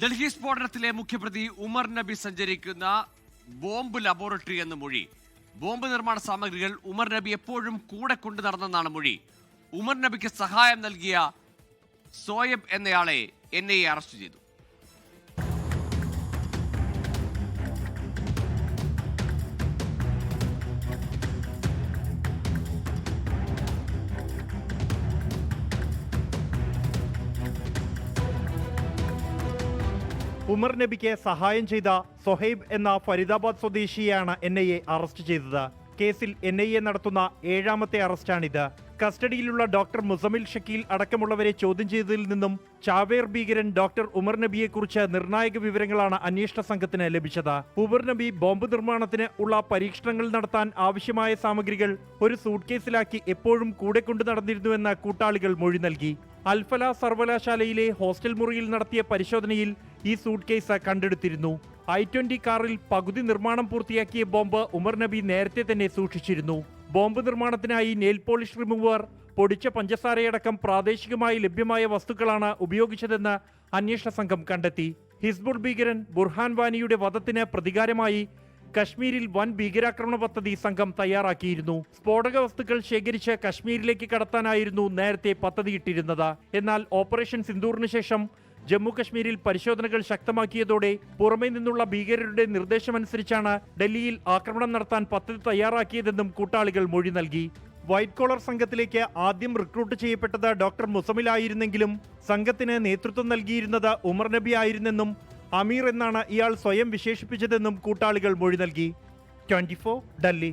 ഡൽഹി സ്ഫോടനത്തിലെ മുഖ്യപ്രതി ഉമർ നബി സഞ്ചരിക്കുന്ന ബോംബ് ലബോറട്ടറി എന്ന മൊഴി. ബോംബ് നിർമ്മാണ സാമഗ്രികൾ ഉമർ നബി എപ്പോഴും കൂടെ കൊണ്ടു നടന്നെന്നാണ് മൊഴി. ഉമർ നബിക്ക് സഹായം നൽകിയ സോയബ് എന്നയാളെ എൻ ഐ അറസ്റ്റ് ചെയ്തു. ഉമർ നബിക്ക് സഹായം ചെയ്ത സൊഹൈബ് എന്ന ഫരീദാബാദ് സ്വദേശിയെയാണ് എൻ ഐ എ അറസ്റ്റ് ചെയ്തത്. കേസിൽ എൻ ഐ എ നടത്തുന്ന ഏഴാമത്തെ അറസ്റ്റാണിത്. കസ്റ്റഡിയിലുള്ള ഡോക്ടർ മുസമിൽ ഷക്കീൽ അടക്കമുള്ളവരെ ചോദ്യം ചെയ്തതിൽ നിന്നും ചാവേർ ഭീകരൻ ഡോക്ടർ ഉമർ നബിയെക്കുറിച്ച് നിർണായക വിവരങ്ങളാണ് അന്വേഷണ സംഘത്തിന് ലഭിച്ചത്. ഉമർ നബി ബോംബ് നിർമ്മാണത്തിന് ഉള്ള പരീക്ഷണങ്ങൾ നടത്താൻ ആവശ്യമായ സാമഗ്രികൾ ഒരു സൂട്ട്കേസിലാക്കി എപ്പോഴും കൂടെ കൊണ്ടു നടന്നിരുന്നുവെന്ന് കൂട്ടാളികൾ മൊഴി നൽകി. അൽഫല സർവകലാശാലയിലെ ഹോസ്റ്റൽ മുറിയിൽ നടത്തിയ പരിശോധനയിൽ ഈ സൂട്ട് കേസ് കണ്ടെടുത്തിരുന്നു. ഐ ട്വന്റി കാറിൽ പകുതി നിർമ്മാണം പൂർത്തിയാക്കിയ ബോംബ് ഉമർ നബി നേരത്തെ തന്നെ സൂക്ഷിച്ചിരുന്നു. ബോംബ് നിർമ്മാണത്തിനായി നെയിൽ പോളിഷ് റിമൂവർ പൊടിച്ച പഞ്ചസാരയടക്കം പ്രാദേശികമായി ലഭ്യമായ വസ്തുക്കളാണ് ഉപയോഗിച്ചതെന്ന് അന്വേഷണ സംഘം കണ്ടെത്തി. ഹിസ്ബുൾ ഭീകരൻ ബുർഹാൻ വാനിയുടെ വധത്തിന് പ്രതികാരമായി കശ്മീരിൽ വൻ ഭീകരാക്രമണ പദ്ധതി സംഘം തയ്യാറാക്കിയിരുന്നു. സ്ഫോടക വസ്തുക്കൾ ശേഖരിച്ച് കശ്മീരിലേക്ക് കടത്താനായിരുന്നു നേരത്തെ പദ്ധതിയിട്ടിരുന്നത്. എന്നാൽ ഓപ്പറേഷൻ സിന്ദൂറിന് ശേഷം ജമ്മു കശ്മീരിൽ പരിശോധനകൾ ശക്തമാക്കിയതോടെ പുറമേ നിന്നുള്ള ഭീകരരുടെ നിർദ്ദേശമനുസരിച്ചാണ് ഡൽഹിയിൽ ആക്രമണം നടത്താൻ പദ്ധതി തയ്യാറാക്കിയതെന്നും കൂട്ടാളികൾ മൊഴി നൽകി. വൈറ്റ് കോളർ സംഘത്തിലേക്ക് ആദ്യം റിക്രൂട്ട് ചെയ്യപ്പെട്ടത് ഡോക്ടർ മുസമിലായിരുന്നെങ്കിലും സംഘത്തിന് നേതൃത്വം നൽകിയിരുന്നത് ഉമർ നബി ആയിരുന്നെന്നും അമീർ എന്നാണ് ഇയാൾ സ്വയം വിശേഷിപ്പിച്ചതെന്നും കൂട്ടാളികൾ മൊഴി നൽകി. ട്വന്റി ഡൽഹി.